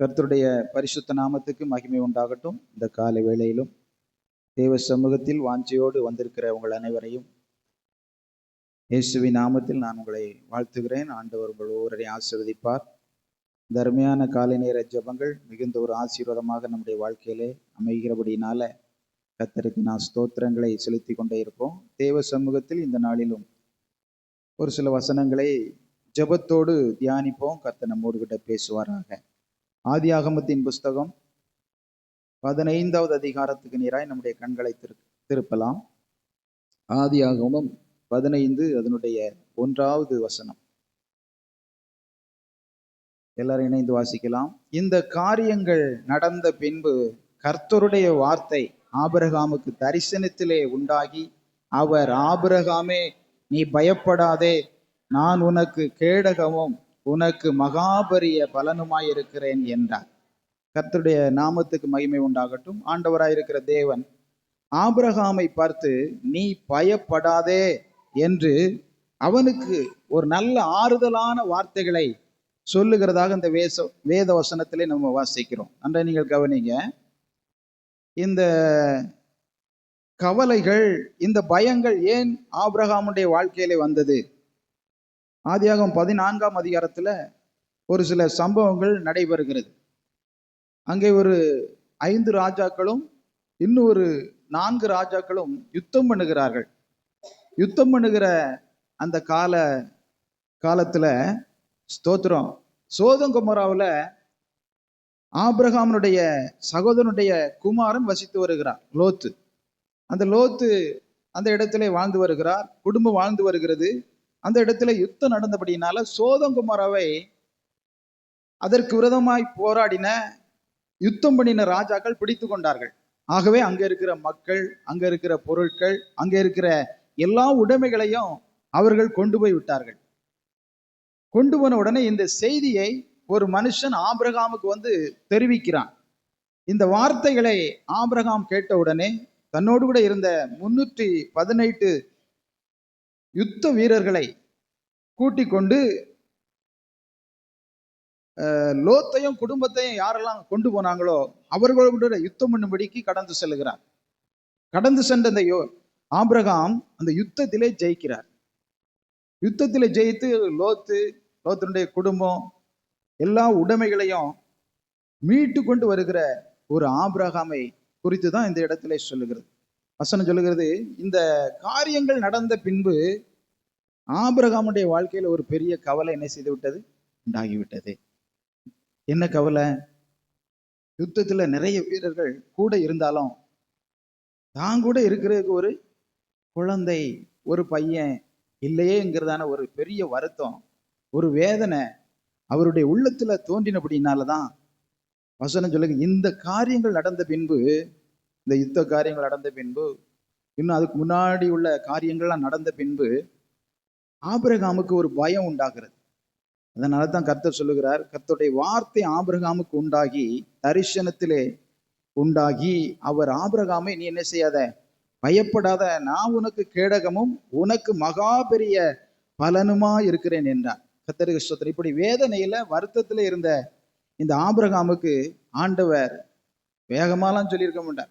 கர்த்தருடைய பரிசுத்த நாமத்துக்கு மகிமை உண்டாகட்டும். இந்த காலை வேளையிலும் தேவ சமூகத்தில் வாஞ்சையோடு வந்திருக்கிற உங்கள் அனைவரையும் இயேசுவின் நாமத்தில் நான் உங்களை வாழ்த்துகிறேன். ஆண்டவர் உங்கள் ஒவ்வொருவரையும் ஆசிர்வதிப்பார். இந்த அருமையான காலை நேர ஜெபங்கள் மிகுந்த ஒரு ஆசீர்வாதமாக நம்முடைய வாழ்க்கையிலே அமைகிறபடினால கர்த்தருக்கு நான் ஸ்தோத்திரங்களை செலுத்தி கொண்டே இருப்போம். தேவ சமூகத்தில் இந்த நாளிலும் ஒரு சில வசனங்களை ஜெபத்தோடு தியானிப்போம். கர்த்தர் நம்மோடு கிட்ட பேசுவாராக. ஆதியாகமத்தின் புஸ்தகம் பதினைந்தாவது அதிகாரத்துக்கு நேராய் நம்முடைய கண்களை திரு திருப்பலாம். ஆதியாகமம் பதினைந்து அதனுடைய ஒன்றாவது வசனம். எல்லாரும் இணைந்து வாசிக்கலாம். இந்த காரியங்கள் நடந்த பின்பு கர்த்தருடைய வார்த்தை ஆபிரகாமுக்கு தரிசனத்திலே உண்டாகி அவர் ஆபரகாமே நீ பயப்படாதே நான் உனக்கு கேடகமும் உனக்கு மகாபரிய பலனுமாய் இருக்கிறேன் என்றார். கர்த்தருடைய நாமத்துக்கு மகிமை உண்டாகட்டும். ஆண்டவராயிருக்கிற தேவன் ஆபிரகாமை பார்த்து நீ பயப்படாதே என்று அவனுக்கு ஒரு நல்ல ஆறுதலான வார்த்தைகளை சொல்லுகிறதாக இந்த வேச வேத வசனத்திலே நம்ம வாசிக்கிறோம். அன்றை நீங்கள் கவனிங்க இந்த கவலைகள் இந்த பயங்கள் ஏன் ஆபிரகாமுடைய வாழ்க்கையிலே வந்தது? ஆதியாகம் பதினான்காம் அதிகாரத்தில் ஒரு சில சம்பவங்கள் நடைபெறுகிறது. அங்கே ஒரு ஐந்து ராஜாக்களும் இன்னும் ஒரு நான்கு ராஜாக்களும் யுத்தம் பண்ணுகிறார்கள். யுத்தம் பண்ணுகிற அந்த கால காலத்தில் ஸ்தோத்திரம். சோதங்குமராவில் ஆப்ரஹாமனுடைய சகோதரனுடைய குமாரன் வசித்து வருகிறார் லோத்து. அந்த லோத்து அந்த இடத்துல வாழ்ந்து வருகிறார் குடும்பம் வாழ்ந்து வருகிறது. அந்த இடத்துல யுத்தம் நடந்தபடினால சோதங்குமரவை அதற்கு விரதமாய் போராடின யுத்தம் பண்ணின ராஜாக்கள் பிடித்து கொண்டார்கள். ஆகவே அங்க இருக்கிற மக்கள் அங்க இருக்கிற பொருட்கள் அங்க இருக்கிற எல்லா உடைமைகளையும் அவர்கள் கொண்டு போய் விட்டார்கள். கொண்டு போன உடனே இந்த செய்தியை ஒரு மனுஷன் ஆபிரகாமுக்கு வந்து தெரிவிக்கிறான். இந்த வார்த்தைகளை ஆபிரகாம் கேட்ட உடனே தன்னோடு கூட இருந்த முன்னூற்றி பதினெட்டு யுத்த வீரர்களை கூட்டிக் கொண்டு லோத்தையும் குடும்பத்தையும் யாரெல்லாம் கொண்டு போனாங்களோ அவர்களோட யுத்தம் பண்ணும்படிக்கு கடந்து செல்கிறார். கடந்து சென்ற அந்த யோ ஆபிரகாம் அந்த யுத்தத்திலே ஜெயிக்கிறார். யுத்தத்தில் ஜெயித்து லோத்து லோத்தினுடைய குடும்பம் எல்லா உடைமைகளையும் மீட்டு கொண்டு வருகிற ஒரு ஆபிரகாமை குறித்து தான் இந்த இடத்திலே சொல்லுகிறது. வசனம் சொல்லுகிறது இந்த காரியங்கள் நடந்த பின்பு ஆபிரகாமுடைய வாழ்க்கையில ஒரு பெரிய கவலை என்ன செய்து விட்டது? உண்டாகிவிட்டது. என்ன கவலை? யுத்தத்துல நிறைய வீரர்கள் கூட இருந்தாலும் தான் கூட இருக்கிறதுக்கு ஒரு குழந்தை ஒரு பையன் இல்லையேங்கிறதான ஒரு பெரிய வருத்தம் ஒரு வேதனை அவருடைய உள்ளத்துல தோன்றினபடினாலதான் வசனம் சொல்லுங்க இந்த காரியங்கள் நடந்த பின்பு இந்த யுத்த காரியங்கள் நடந்த பின்பு இன்னும் அதுக்கு முன்னாடி உள்ள காரியங்கள்லாம் நடந்த பின்பு ஆபிரகாமுக்கு ஒரு பயம் உண்டாகிறது. அதனால தான் கர்த்தர் சொல்லுகிறார் கர்த்தருடைய வார்த்தை ஆபிரகாமுக்கு உண்டாகி தரிசனத்திலே உண்டாகி அவர் ஆபிரகாமை நீ என்ன செய்யாத? பயப்படாத நான் உனக்கு கேடகமும் உனக்கு மகா பெரிய பலனுமா இருக்கிறேன் என்றார். கத்தருக்கு ஸ்தோத்திரம். இப்படி வேதனையில வருத்தத்துல இருந்த இந்த ஆபிரகாமுக்கு ஆண்டவர் வேகமாலாம் சொல்லியிருக்க மாட்டார்.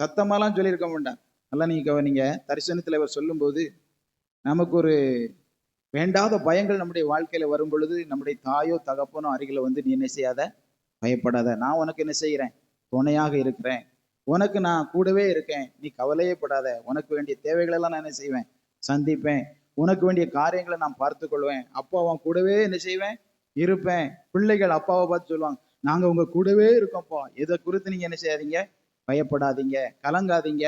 சத்தமாலாம் சொல்லியிருக்க மாட்டார். நல்லா நீங்க கவனிங்க. தரிசனத்தில் அவர் சொல்லும்போது நமக்கு ஒரு வேண்டாத பயங்கள் நம்முடைய வாழ்க்கையில வரும் பொழுது நம்முடைய தாயோ தகப்பனோ அருகில வந்து நீ என்ன செய்யாத? பயப்படாத. நான் உனக்கு என்ன செய்கிறேன் துணையாக இருக்கிறேன். உனக்கு நான் கூடவே இருக்கேன். நீ கவலையே படாத. உனக்கு வேண்டிய தேவைகளெல்லாம் நான் என்ன செய்வேன்? சந்திப்பேன். உனக்கு வேண்டிய காரியங்களை நான் பார்த்து கொள்வேன் அப்போ அவன் கூடவே என்ன செய்வேன்? இருப்பேன். பிள்ளைகள் அப்பாவை பார்த்து சொல்லுவாங்க நாங்க உங்க கூடவே இருக்கோம்ப்பா. இதை குறித்து நீங்க என்ன செய்யாதீங்க? பயப்படாதீங்க. கலங்காதீங்க.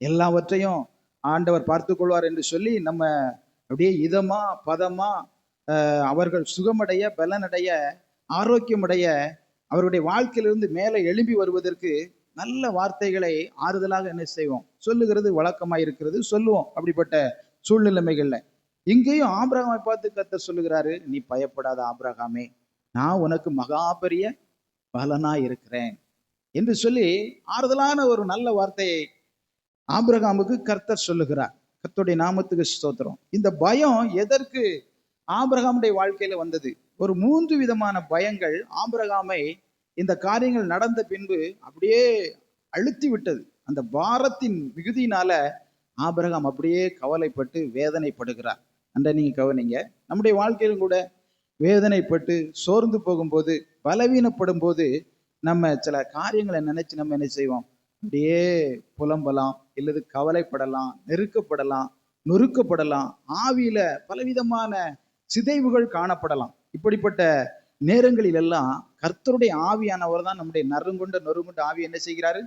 எல்லாவற்றையும் ஆண்டவர் பார்த்து கொள்வார் என்று சொல்லி நம்ம அப்படியே இதமா பதமா ஆஹ், அவர்கள் சுகமடைய பலனடைய ஆரோக்கியமடைய அவருடைய வாழ்க்கையிலிருந்து மேலே எழும்பி வருவதற்கு நல்ல வார்த்தைகளை ஆறுதலாக என்ன செய்வோம்? சொல்லுகிறது வழக்கமாக இருக்கிறது. சொல்லுவோம் அப்படிப்பட்ட சூழ்நிலைமைகள்ல. இங்கேயும் ஆபிரகாமை பார்த்து கர்த்தர் சொல்லுகிறாரு நீ பயப்படாத ஆபிரகாமே. நான் உனக்கு மகா பெரிய பலனா இருக்கிறேன். என்று சொல்லி ஆறுதலான ஒரு நல்ல வார்த்தையை ஆபிரகாமுக்கு கர்த்தர் சொல்லுகிறார். கத்துடைய நாமத்துக்கு ஸ்தோத்திரம். இந்த பயம் எதற்கு? ஆபிரகாமுடைய வாழ்க்கையில வந்தது. ஒரு மூன்று விதமான பயங்கள் ஆபிரகாமை இந்த காரியங்கள் நடந்த பின்பு அப்படியே அழுத்தி விட்டது. அந்த பாரத்தின் மிகுதியினால ஆபிரகாம் அப்படியே கவலைப்பட்டு வேதனைப்படுகிறார். அன்றை நீங்க கவனிங்க. நம்முடைய வாழ்க்கையிலும் கூட வேதனைப்பட்டு சோர்ந்து போகும்போது பலவீனப்படும் போது நம்ம சில காரியங்களை நினைச்சு நம்ம என்ன செய்வோம்? அப்படியே புலம்பலாம் இல்லது கவலைப்படலாம் நெருக்கப்படலாம் நொறுக்கப்படலாம் ஆவியில பலவிதமான சிதைவுகள் காணப்படலாம். இப்படிப்பட்ட நேரங்களில் எல்லாம் கர்த்தருடைய ஆவியானவர் தான் நம்முடைய நறுங்குண்ட நொறுங்குண்ட ஆவி என்ன செய்கிறாரு?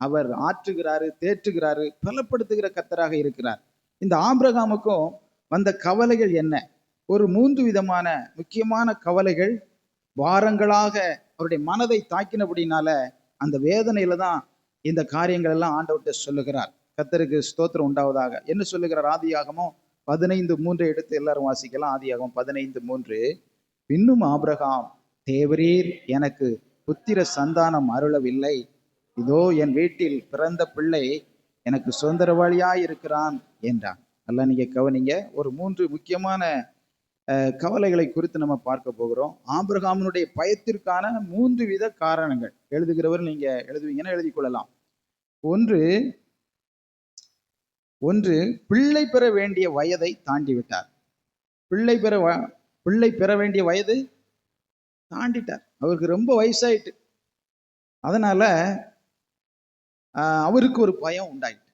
அவர் ஆற்றுகிறாரு தேற்றுகிறாரு பலப்படுத்துகிற கர்த்தராக இருக்கிறார். இந்த ஆபிரகாமுக்கும் வந்த கவலைகள் என்ன? ஒரு மூன்று விதமான முக்கியமான கவலைகள். வாரங்களாக அவருடைய மனதை தாக்கினபடினால அந்த வேதனையில தான் இந்த காரியங்கள் எல்லாம் ஆண்டவர்கிட்ட சொல்லுகிறார். கர்த்தருக்கு ஸ்தோத்திரம் உண்டாவதாக. என்ன சொல்லுகிறார்? ஆதியாகமோ பதினைந்து மூன்று எடுத்து எல்லாரும் வாசிக்கலாம். ஆதியாகமம் பதினைந்து மூன்று. பின்னும் ஆபிரகாம் தேவரீர் எனக்கு புத்திர சந்தானம் அருளவில்லை. இதோ என் வீட்டில் பிறந்த பிள்ளை எனக்கு சுதந்திரவாளியாய் இருக்கிறான் என்றான். நல்லா நீங்கள் கவனிங்க. ஒரு மூன்று முக்கியமான கவலைகளை குறித்து நம்ம பார்க்க போகிறோம். ஆபிரகாமனுடைய பயத்திற்கான மூன்று வித காரணங்கள். எழுதுகிறவர் நீங்கள் எழுதுவீங்கன்னா எழுதி கொள்ளலாம். ஒன்று ஒன்று பிள்ளை பெற வேண்டிய வயதை தாண்டி விட்டார் பிள்ளை பெற வ- பிள்ளை பெற வேண்டிய வயது தாண்டிட்டார். அவருக்கு ரொம்ப வயசாயிட்டு. அதனால அவருக்கு ஒரு பயம் உண்டாயிட்டு.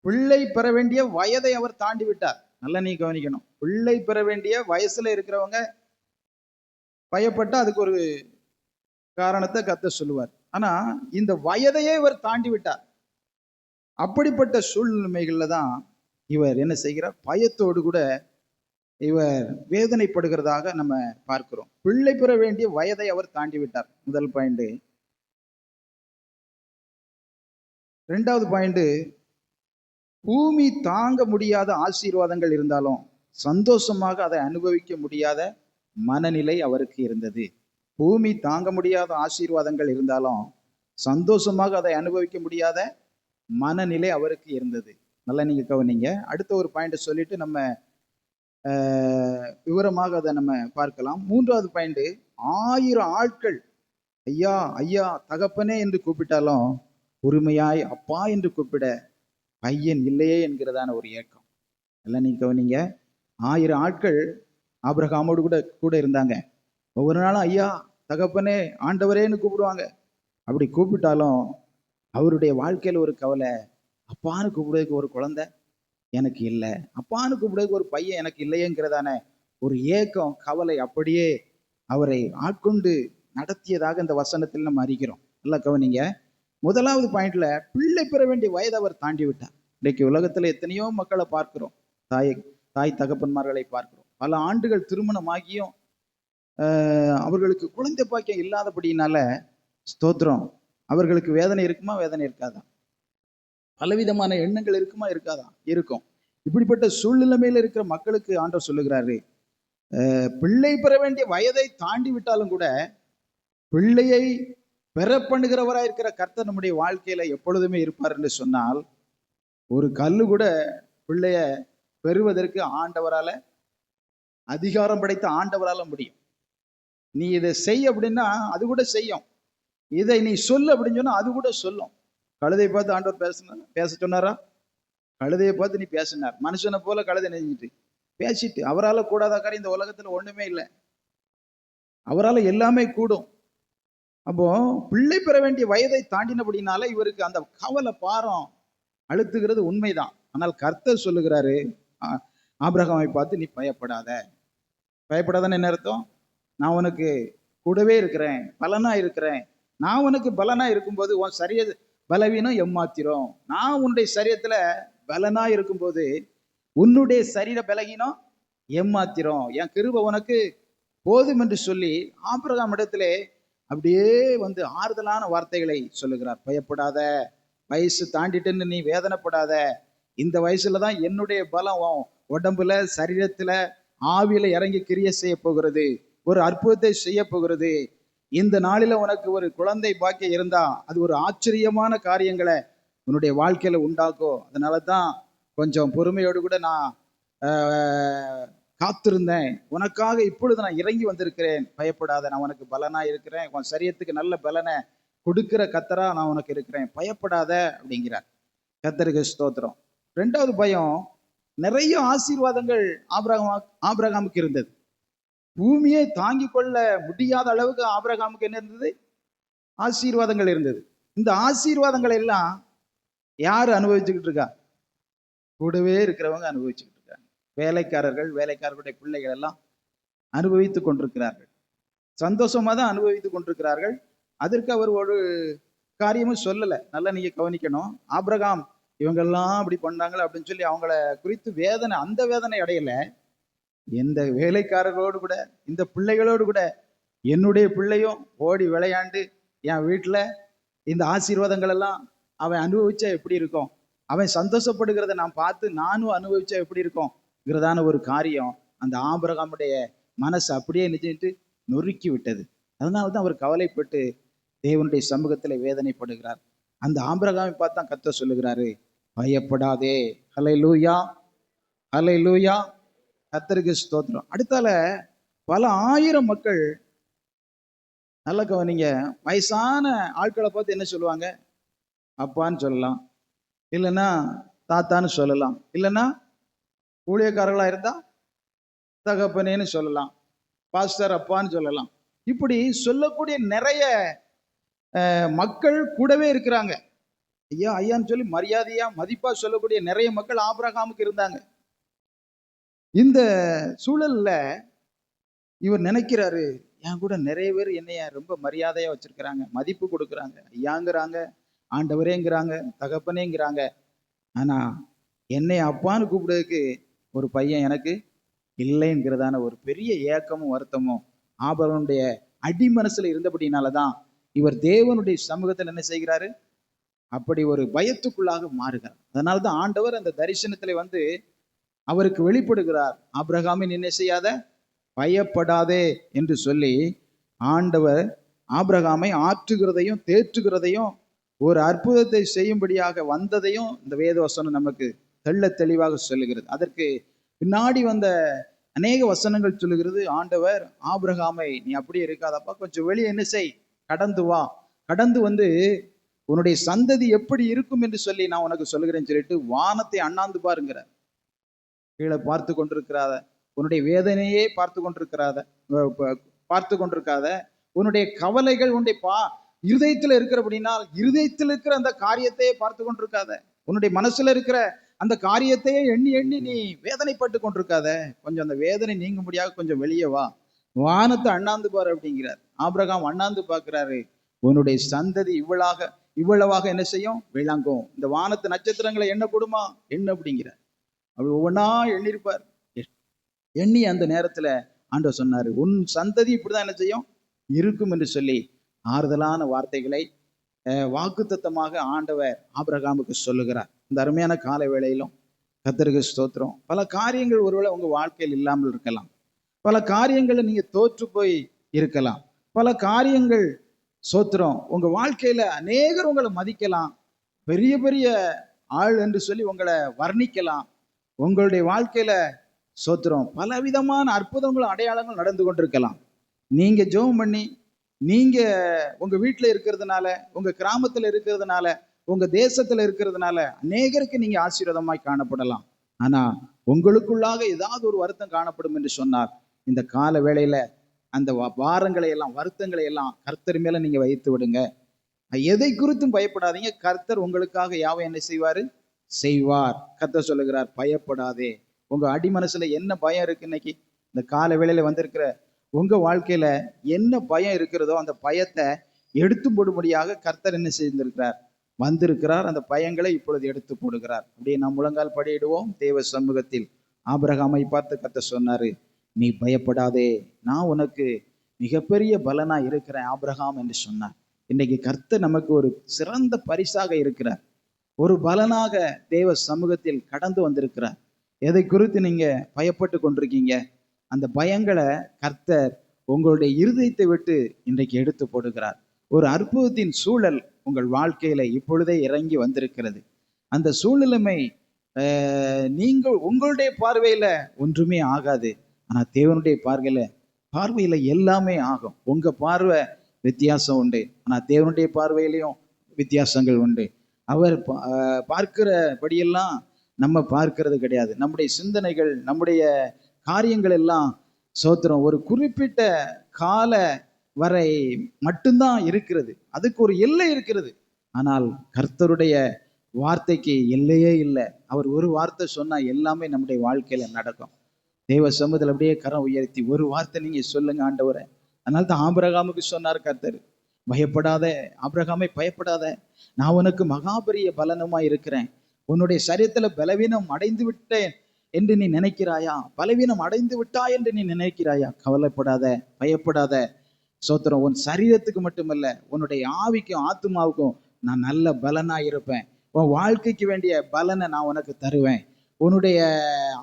பிள்ளை பெற வேண்டிய வயதை அவர் தாண்டி விட்டார் நல்லா நீ கவனிக்கணும். பிள்ளை பெற வேண்டிய வயசுல இருக்கிறவங்க பயப்பட்டு அதுக்கு ஒரு காரணத்தை கத்த சொல்லுவார். ஆனா இந்த வயதையே இவர் தாண்டி விட்டார். அப்படிப்பட்ட சூழ்நிலைகளில் தான் இவர் என்ன செய்கிறார்? பயத்தோடு கூட இவர் வேதனைப்படுகிறதாக நம்ம பார்க்கிறோம். பிள்ளை பெற வேண்டிய வயதை அவர் தாண்டி விட்டார். முதல் பாயிண்ட் ரெண்டாவது பாயிண்ட் பூமி தாங்க முடியாத ஆசீர்வாதங்கள் இருந்தாலும் சந்தோஷமாக அதை அனுபவிக்க முடியாத மனநிலை அவருக்கு இருந்தது. பூமி தாங்க முடியாத ஆசீர்வாதங்கள் இருந்தாலும் சந்தோஷமாக அதை அனுபவிக்க முடியாத மனநிலை அவருக்கு இருந்தது. நல்லா நீங்க கவனிங்க. அடுத்த ஒரு பாயிண்ட் சொல்லிட்டு நம்ம ஆஹ், விவரமாக அதை நம்ம பார்க்கலாம். மூன்றாவது பாயிண்ட் ஆயிரம் ஆட்கள். ஐயா ஐயா தகப்பனே என்று கூப்பிட்டாலும் உரிமையாய் அப்பா என்று கூப்பிட பையன் இல்லையே என்கிறதான ஒரு ஏக்கம். எல்லாம் நீங்க கவனிங்க. ஆயிரம் ஆட்கள் ஆபிரகாமோடு கூட கூட இருந்தாங்க. ஒவ்வொரு நாளும் ஐயா தகப்பனே ஆண்டவரேன்னு கூப்பிடுவாங்க. அப்படி கூப்பிட்டாலும் அவருடைய வாழ்க்கையில் ஒரு கவலை அப்பான்னு கூப்பிடுறதுக்கு ஒரு குழந்தை எனக்கு இல்லை. அப்பான்னு கூப்பிடுறதுக்கு ஒரு பையன் எனக்கு இல்லையேங்கிறதான ஒரு ஏக்கம் கவலை அப்படியே அவரை ஆட்கொண்டு நடத்தியதாக இந்த வசனத்தில் நம்ம அறிகிறோம். நல்லா கவனிங்க. முதலாவது பாயிண்ட்ல பிள்ளை பெற வேண்டிய வயதை அவர் தாண்டி விட்டார். இன்றைக்கு உலகத்தில் எத்தனையோ மக்களை பார்க்கிறோம். தாய் தாய் தகப்பன்மார்களை பார்க்கிறோம். பல ஆண்டுகள் திருமணமாகியும் ஆகியும் அவர்களுக்கு குழந்தை பாக்கியம் இல்லாதபடினால ஸ்தோத்திரம். அவர்களுக்கு வேதனை இருக்குமா? வேதனை இருக்காதா? பலவிதமான எண்ணங்கள் இருக்குமா? இருக்காதா? இருக்கும். இப்படிப்பட்ட சூழ்நிலைமையில இருக்கிற மக்களுக்கு ஆண்டவர் சொல்லுகிறாரு. பிள்ளை பெற வேண்டிய வயதை தாண்டி விட்டாலும் கூட பிள்ளையை பெற இருக்கிற கர்த்தர் நம்முடைய வாழ்க்கையில எப்பொழுதுமே இருப்பார் என்று சொன்னால் ஒரு கல்லு கூட பிள்ளைய பெறுவதற்கு ஆண்டவரால அதிகாரம் படைத்த ஆண்டவரால முடியும். நீ இதை செய் அப்படின்னா அது கூட செய்யும். இதை நீ சொல்லு அப்படின்னு சொன்னா அது கூட சொல்லும். கழுதையை பார்த்து ஆண்டவர் பேசின பேச சொன்னாரா? கழுதையை பார்த்து நீ பேசினார். மனுஷனை போல கழுதை நெஞ்சிட்டு. பேசிட்டு. அவரால் கூடாத காரியம் இந்த உலகத்துல ஒண்ணுமே இல்லை. அவரால் எல்லாமே கூடும். அப்போ பிள்ளை பெற வேண்டிய வயதை தாண்டினபடினால இவருக்கு அந்த கவலை பாரம் அழுத்துகிறது உண்மைதான். ஆனால் கர்த்தர் சொல்லுகிறாரு ஆ- ஆபிரகாமை பார்த்து நீ பயப்படாத. பயப்படாதன்னு என்ன அர்த்தம்? நான் உனக்கு கூடவே இருக்கிறேன் பலனா இருக்கிறேன். நான் உனக்கு பலனா இருக்கும்போது உன் சரிய பலவீனம் எம்மாத்திரம். நான் உன்னுடைய சரியத்துல பலனா இருக்கும்போது உன்னுடைய சரீர பலகீனம் ஏமாத்திரும் என் கிருப உனக்கு போதும் என்று சொல்லி ஆபிரகாம் இடத்திலே அப்படியே வந்து ஆறுதலான வார்த்தைகளை சொல்லுகிறார். பயப்படாத வயசு தாண்டிட்டுன்னு நீ வேதனைப்படாத. இந்த வயசுல தான் என்னுடைய பலம் உன் உடம்புல சரீரத்துல ஆவியில இறங்கி கிரிய செய்ய போகிறது. ஒரு அற்புதத்தை செய்ய போகிறது. இந்த நாளில் உனக்கு ஒரு குழந்தை பாக்கியம் இருந்தா அது ஒரு ஆச்சரியமான காரியங்களை உன்னுடைய வாழ்க்கையில உண்டாக்கும் அதனால தான் கொஞ்சம் பொறுமையோடு கூட நான் காத்திருந்தேன். உனக்காக இப்பொழுது நான் இறங்கி வந்திருக்கிறேன். பயப்படாத நான் உனக்கு பலனா இருக்கிறேன். உன் சரியத்துக்கு நல்ல பலனை கொடுக்கிற கத்தரா நான் உனக்கு இருக்கிறேன். பயப்படாத அப்படிங்கிறார். கத்தருக்கு ஸ்தோத்திரம். ரெண்டாவது பயம் நிறைய ஆசீர்வாதங்கள் ஆபிரகாம் ஆபிரகாமுக்கு இருந்தது. பூமியை தாங்கிக் கொள்ள முடியாத அளவுக்கு ஆபிரகாமுக்கு என்ன இருந்தது? ஆசீர்வாதங்கள் இருந்தது. இந்த ஆசீர்வாதங்கள் எல்லாம் யார் அனுபவிச்சுக்கிட்டு இருக்கா? கூடவே இருக்கிறவங்க அனுபவிச்சுக்கிட்டு இருக்காங்க. வேலைக்காரர்கள் வேலைக்காரர்களுடைய பிள்ளைகள் எல்லாம் அனுபவித்து கொண்டிருக்கிறார்கள். சந்தோஷமா தான் அனுபவித்து கொண்டிருக்கிறார்கள். அதற்கு அவர் ஒரு காரியமும் சொல்லலை. நல்லா நீங்க கவனிக்கணும். ஆபிரகாம் இவங்கெல்லாம் அப்படி பண்ணாங்களே அப்படின்னு சொல்லி அவங்கள குறித்து வேதனை அந்த வேதனை அடையலை. எந்த வேலைக்காரர்களோடு கூட இந்த பிள்ளைகளோடு கூட என்னுடைய பிள்ளையும் ஓடி விளையாண்டு என் வீட்டில் இந்த ஆசீர்வாதங்கள் எல்லாம் அவன் அனுபவிச்சா எப்படி இருக்கும்? அவன் சந்தோஷப்படுகிறத நான் பார்த்து நானும் அனுபவிச்சா எப்படி இருக்கும்ங்கிறதான ஒரு காரியம் அந்த ஆபரகமுடைய மனசு அப்படியே நினைச்சிட்டு நொறுக்கி விட்டது. அதனால தான் அவர் கவலைப்பட்டு தேவனுடைய சமூகத்தில் வேதனைப்படுகிறார். அந்த ஆபிரகாமை பார்த்து தான் கத்த சொல்லுகிறாரு பயப்படாதே. ஹலை லூயா ஹலை லூயா கத்தருக்கு ஸ்தோத்திரம். அடுத்தால பல ஆயிரம் மக்கள் நல்ல கவனிங்க. வயசான ஆட்களை பார்த்து என்ன சொல்லுவாங்க? அப்பான்னு சொல்லலாம். இல்லைன்னா தாத்தான்னு சொல்லலாம். இல்லைன்னா ஊழியக்காரர்களாக இருந்தா தகப்பனேன்னு சொல்லலாம். பாஸ்டர் அப்பான்னு சொல்லலாம். இப்படி சொல்லக்கூடிய நிறைய மக்கள் கூடவே இருக்கிறாங்க. ஐயா ஐயான்னு சொல்லி மரியாதையா மதிப்பா சொல்லக்கூடிய நிறைய மக்கள் ஆபிரகாமுக்கு இருந்தாங்க. இந்த சூழல்ல இவர் நினைக்கிறாரு என் கூட நிறைய பேர் என்னைய ரொம்ப மரியாதையா வச்சிருக்கிறாங்க மதிப்பு கொடுக்குறாங்க ஐயாங்கிறாங்க ஆண்டவரேங்கிறாங்க தகப்பனேங்கிறாங்க. ஆனா என்னை அப்பான்னு கூப்பிடுறதுக்கு ஒரு பையன் எனக்கு இல்லைங்கிறதான ஒரு பெரிய ஏக்கமும் வருத்தமும் ஆபரனுடைய அடிமனசுல இருந்தபடினால தான் இவர் தேவனுடைய சமூகத்தில் என்ன செய்கிறாரு? அப்படி ஒரு பயத்துக்குள்ளாக மாறுகிறார். அதனால தான் ஆண்டவர் அந்த தரிசனத்துல வந்து அவருக்கு வெளிப்படுகிறார். ஆப்ரஹாமின் என்ன செய்யாத? பயப்படாதே என்று சொல்லி ஆண்டவர் ஆப்ரஹாமை ஆற்றுகிறதையும் தேற்றுகிறதையும் ஒரு அற்புதத்தை செய்யும்படியாக வந்ததையும் இந்த வேதவசனம் நமக்கு தெள்ள தெளிவாக சொல்லுகிறது. அதற்கு பின்னாடி வந்த அநேக வசனங்கள் சொல்லுகிறது. ஆண்டவர் ஆபிரகாமை நீ அப்படியே இருக்காதப்பா. கொஞ்சம் வெளியே என்ன செய். கடந்து வா. கடந்து வந்து உன்னுடைய சந்ததி எப்படி இருக்கும் என்று சொல்லி நான் உனக்கு சொல்லுகிறேன்னு சொல்லிட்டு வானத்தை அண்ணாந்து பாருங்கிறார். கீழே பார்த்து கொண்டிருக்கிறாத. உன்னுடைய வேதனையே பார்த்து கொண்டிருக்கிறாத. பார்த்து கொண்டிருக்காத. உன்னுடைய கவலைகள் உன்னுடைய பா இருதயத்துல அப்படின்னா இருதயத்தில் இருக்கிற அந்த காரியத்தையே பார்த்து கொண்டிருக்காத. உன்னுடைய மனசுல இருக்கிற அந்த காரியத்தையே எண்ணி எண்ணி நீ வேதனைப்பட்டு கொண்டிருக்காத. கொஞ்சம் அந்த வேதனை நீங்க முடியாத கொஞ்சம் வெளியே வா. வானத்தை அண்ணாந்து பாரு அப்படிங்கிறார். ஆபிரகாம் அண்ணாந்து பார்க்கிறாரு. உன்னுடைய சந்ததி இவ்வளாக இவ்வளவாக என்ன செய்யும்? விளங்கும். இந்த வானத்து நட்சத்திரங்களை என்ன கொடுமா என்ன அப்படிங்கிறார். அப்படி ஒவ்வொன்றா எண்ணியிருப்பார். எண்ணி அந்த நேரத்துல ஆண்டவர் சொன்னாரு உன் சந்ததி இப்படிதான் என்ன செய்யும்? இருக்கும் என்று சொல்லி ஆறுதலான வார்த்தைகளை வாக்குத்தத்தமாக ஆண்டவர் ஆபிரகாமுக்கு சொல்லுகிறார். இந்த அருமையான கால வேளையிலும் கத்தருக்கு ஸ்தோத்திரம். பல காரியங்கள் ஒருவேளை உங்க வாழ்க்கையில் இல்லாமல் இருக்கலாம். பல காரியங்களை நீங்க தோற்று போய் இருக்கலாம். பல காரியங்கள் சோத்திரம் உங்க வாழ்க்கையில அநேகர் உங்களை மதிக்கலாம். பெரிய பெரிய ஆள் என்று சொல்லி உங்களை வர்ணிக்கலாம். உங்களுடைய வாழ்க்கையில சோத்திரம். பலவிதமான அற்புதங்களும் அடையாளங்களும் நடந்து கொண்டிருக்கலாம். நீங்க ஜெபம் பண்ணி நீங்க உங்க வீட்டில் இருக்கிறதுனால உங்க கிராமத்தில் இருக்கிறதுனால உங்க தேசத்துல இருக்கிறதுனால அநேகருக்கு நீங்க ஆசீர்வாதமாய் காணப்படலாம். ஆனா உங்களுக்குள்ளாக ஏதாவது ஒரு வருத்தம் காணப்படும் என்று சொன்னார் இந்த கால வேளையில அந்த வாரங்களை எல்லாம் வருத்தங்களை எல்லாம் கர்த்தர் மேல நீங்க வைத்து விடுங்க. எதை குறித்தும் பயப்படாதீங்க. கர்த்தர் உங்களுக்காக யாவை என்ன செய்வாரு? செய்வார். கத்த சொல்லுகிறார் பயப்படாதே. உங்க அடி மனசுல என்ன பயம் இருக்கு இன்னைக்கு? இந்த கால வேளையில வந்திருக்கிற உங்க வாழ்க்கையில என்ன பயம் இருக்கிறதோ அந்த பயத்தை எடுத்து போடும்படியாக கர்த்தர் என்ன செய்திருக்கிறார்? வந்திருக்கிறார் அந்த பயங்களை இப்பொழுது எடுத்து போடுகிறார். அப்படியே நாம் முழங்கால் படியிடுவோம். தேவ சமூகத்தில் ஆபிரகாமை பார்த்து கத்த சொன்னாரு நீ பயப்படாதே. நான் உனக்கு மிகப்பெரிய பலனா இருக்கிறேன் ஆபிரகாம் என்று சொன்னார். இன்னைக்கு கர்த்தர் நமக்கு ஒரு சிறந்த பரிசாக இருக்கிறார். ஒரு பலனாக தேவ சமூகத்தில் கடந்து வந்திருக்கிறார். எதை குறித்து நீங்க பயப்பட்டு கொண்டிருக்கீங்க? அந்த பயங்களை கர்த்தர் உங்களுடைய இருதயத்தை விட்டு இன்றைக்கு எடுத்து போடுகிறார். ஒரு அற்புதத்தின் சூழல் உங்கள் வாழ்க்கையில இப்பொழுதே இறங்கி வந்திருக்கிறது. அந்த சூழ்நிலைமை நீங்கள் உங்களுடைய பார்வையில ஒன்றுமே ஆகாது. ஆனா தேவனுடைய பார்வையில பார்வையில எல்லாமே ஆகும். உங்க பார்வை வித்தியாசம் உண்டு. ஆனா தேவனுடைய பார்வையிலையும் வித்தியாசங்கள் உண்டு. அவர் பா- பார்க்கிறபடியெல்லாம் நம்ம பார்க்கிறது கிடையாது. நம்முடைய சிந்தனைகள் நம்முடைய காரியங்கள் எல்லாம் சோத்திரம். ஒரு குறிப்பிட்ட கால வரை மட்டும்தான் இருக்கிறது. அதுக்கு ஒரு எல்லை இருக்கிறது. ஆனால் கர்த்தருடைய வார்த்தைக்கு எல்லையே இல்லை. அவர் ஒரு வார்த்தை சொன்னால் எல்லாமே நம்முடைய வாழ்க்கையில் நடக்கும். தேவ சமூகத்தில் அப்படியே கரம் உயர்த்தி ஒரு வார்த்தை நீங்கள் சொல்லுங்க ஆண்டவரை. அதனால தான் ஆபிரகாமுக்கு சொன்னார் கர்த்தர். பயப்படாத. அப்ரஹாமை பயப்படாத. நான் உனக்கு மகாபரிய பலனுமா இருக்கிறேன். உன்னுடைய சரீரத்துல பலவீனம் அடைந்து விட்டேன் என்று நீ நினைக்கிறாயா? பலவீனம் அடைந்து விட்டாய் என்று நீ நினைக்கிறாயா? கவலைப்படாத பயப்படாத. சோத்திரம் உன் சரீரத்துக்கு மட்டுமல்ல உன்னுடைய ஆவிக்கும் ஆத்மாவுக்கும் நான் நல்ல பலனா இருப்பேன். உன் வாழ்க்கைக்கு வேண்டிய பலனை நான் உனக்கு தருவேன். உன்னுடைய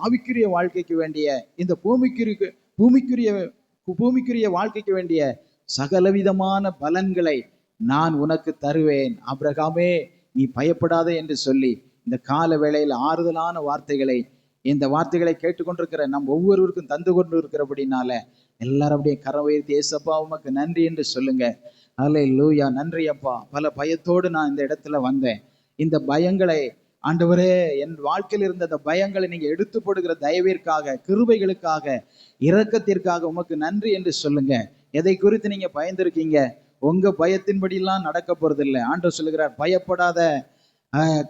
ஆவிக்குரிய வாழ்க்கைக்கு வேண்டிய இந்த பூமிக்குரிய பூமிக்குரிய பூமிக்குரிய வாழ்க்கைக்கு வேண்டிய சகலவிதமான பலன்களை நான் உனக்கு தருவேன். அப்ரகாமே நீ பயப்படாதே என்று சொல்லி இந்த கால வேளையில் ஆறுதலான வார்த்தைகளை இந்த வார்த்தைகளை கேட்டுக்கொண்டிருக்கிற நம் ஒவ்வொருவருக்கும் தந்து கொண்டு இருக்கிறபடினால எல்லாரும் அப்படியே கரம் உயர்த்தி ஏசப்பா உமக்கு நன்றி என்று சொல்லுங்க. அல்ல லூயா நன்றி அப்பா. பல பயத்தோடு நான் இந்த இடத்துல வந்தேன். இந்த பயங்களை ஆண்டவரே என் வாழ்க்கையில் இருந்த அந்த பயங்களை நீங்க எடுத்து போடுகிற தயவிற்காக கிருபைகளுக்காக இரக்கத்திற்காக உமக்கு நன்றி என்று சொல்லுங்க. எதை குறித்து நீங்க பயந்துருக்கீங்க? உங்க பயத்தின்படியெல்லாம் நடக்க போறதில்லை. ஆண்டவர் சொல்லுகிறார் பயப்படாத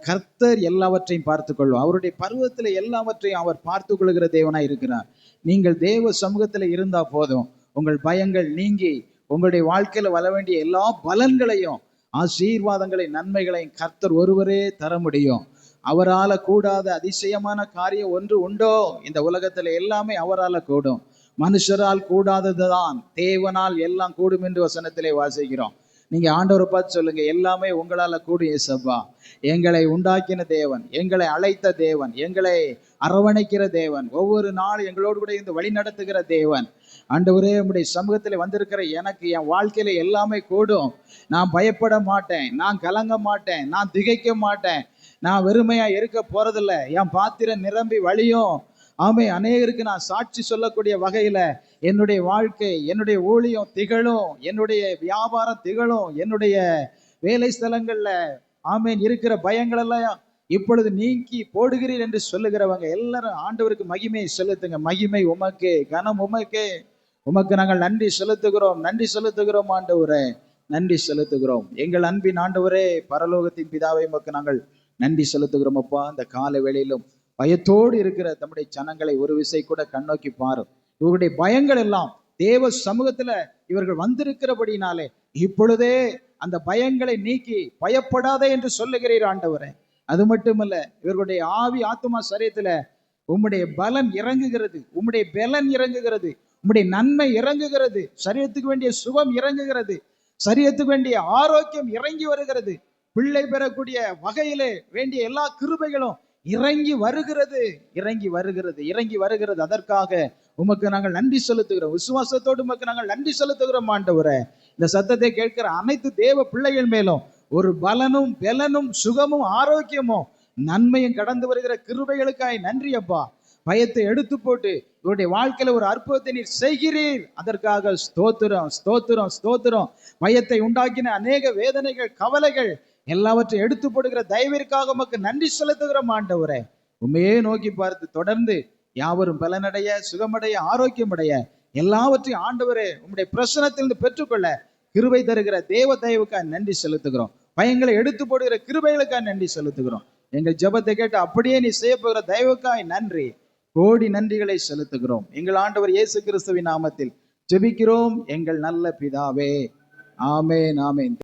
கர்த்தர் எல்லாவற்றையும் பார்த்து அவருடைய பருவத்தில் எல்லாவற்றையும் அவர் பார்த்து கொள்கிற தேவனாக இருக்கிறார். நீங்கள் தேவ சமூகத்தில் இருந்தால் போதும். உங்கள் பயங்கள் நீங்கி உங்களுடைய வாழ்க்கையில் வர வேண்டிய எல்லா பலன்களையும் ஆசீர்வாதங்களையும் நன்மைகளையும் கர்த்தர் ஒருவரே தர முடியும். அவரால் கூடாத அதிசயமான காரியம் ஒன்று உண்டோ? இந்த உலகத்தில் எல்லாமே அவரால் கூடும். மனுஷரால் கூடாததுதான். தேவனால் எல்லாம் கூடும் என்று வசனத்திலே வாசிக்கிறோம். நீங்க ஆண்டவரை பார்த்து சொல்லுங்க எல்லாமே உங்களால கூடும் ஏசப்பா எங்களை உண்டாக்கின தேவன் எங்களை அழைத்த தேவன் எங்களை அரவணைக்கிற தேவன் ஒவ்வொரு நாளும் எங்களோடு கூட இருந்து வழி நடத்துகிற தேவன். ஆண்டவரே உடைய சமூகத்தில் வந்திருக்கிற எனக்கு என் வாழ்க்கையில எல்லாமே கூடும். நான் பயப்பட மாட்டேன் நான் கலங்க மாட்டேன் நான் திகைக்க மாட்டேன். நான் வெறுமையா இருக்க போறதில்ல. என் பாத்திரம் நிரம்பி வழியும். ஆமை அநேகருக்கு நான் சாட்சி சொல்லக்கூடிய வகையில என்னுடைய வாழ்க்கை என்னுடைய ஊழியம் திகழும் என்னுடைய வியாபாரம் திகழும் என்னுடைய வேலை ஸ்தலங்கள்ல ஆமேன் இருக்கிற பயங்கள் எல்லாம் இப்பொழுது நீக்கி போடுகிறீர் என்று சொல்லுகிறவங்க எல்லாரும் ஆண்டவருக்கு மகிமையை செலுத்துங்க. மகிமை உமக்கு கனம் உமக்கு. உமக்கு நாங்கள் நன்றி செலுத்துகிறோம் நன்றி செலுத்துகிறோம் ஆண்டவரே நன்றி செலுத்துகிறோம். எங்கள் அன்பின் ஆண்டவரே பரலோகத்தின் பிதாவை உமக்கு நாங்கள் நன்றி செலுத்துகிறோம் அப்பா. இந்த கால வேளையிலும் பயத்தோடு இருக்கிற தம்முடைய ஜனங்களை ஒரு விசை கூட கண்ணோக்கி பாரும். இவருடைய பயங்கள் எல்லாம் தேவ சமூகத்துல இவர்கள் வந்திருக்கிறபடினாலே இப்பொழுதே அந்த பயங்களை நீக்கி பயப்படாதே என்று சொல்லுகிறீர் ஆண்டவரே. அது மட்டுமல்ல இவர்களுடைய ஆவி ஆத்மா சரீரத்துல உம்முடைய பலன் இறங்குகிறது உம்முடைய பலன் இறங்குகிறது உம்முடைய நன்மை இறங்குகிறது சரீரத்துக்கு வேண்டிய சுகம் இறங்குகிறது சரீரத்துக்கு வேண்டிய ஆரோக்கியம் இறங்கி வருகிறது. பிள்ளை பெறக்கூடிய வகையிலே வேண்டிய எல்லா கிருபைகளும் இறங்கி வருகிறது இறங்கி வருகிறது இறங்கி வருகிறது. அதற்காக உமக்கு நாங்கள் நன்றி செலுத்துகிறோம். விசுவாசத்தோடு உமக்கு நாங்கள் நன்றி செலுத்துகிறோம் ஆண்டவரை. இந்த சத்தத்தை கேட்கிற அனைத்து தேவ பிள்ளைகள் மேலும் ஒரு பலனும் பலனும் சுகமும் ஆரோக்கியமும் நன்மையும் கடந்து வருகிற கிருபைகளுக்காய் நன்றி அப்பா. பயத்தை எடுத்து போட்டு இவருடைய வாழ்க்கையில ஒரு அற்புதத்தை நீர் செய்கிறீர். அதற்காக ஸ்தோத்திரம் ஸ்தோத்திரம் ஸ்தோத்திரம். பயத்தை உண்டாக்கின அநேக வேதனைகள் கவலைகள் எல்லாவற்றையும் எடுத்து போடுகிற தயவிற்காக உமக்கு நன்றி செலுத்துகிறோம் ஆண்டவரே. உண்மையே நோக்கி பார்த்து தொடர்ந்து யாவரும் பலனடைய சுகமடைய ஆரோக்கியமடைய எல்லாவற்றையும் ஆண்டவரே உம்முடைய பிரசனத்திலிருந்து பெற்றுக்கொள்ள கிருபை தருகிற தேவ தயவுக்காக நன்றி செலுத்துகிறோம். பயங்களை எடுத்து போடுகிற கிருபைகளுக்காக நன்றி செலுத்துகிறோம். எங்கள் ஜெபத்தை கேட்டு அப்படியே நீ செய்ய போகிற தயவுக்காய் நன்றி. கோடி நன்றிகளை செலுத்துகிறோம். எங்கள் ஆண்டவர் இயேசு கிறிஸ்துவின் நாமத்தில் ஜெபிக்கிறோம். எங்கள் நல்ல பிதாவே. ஆமே ஆமென்.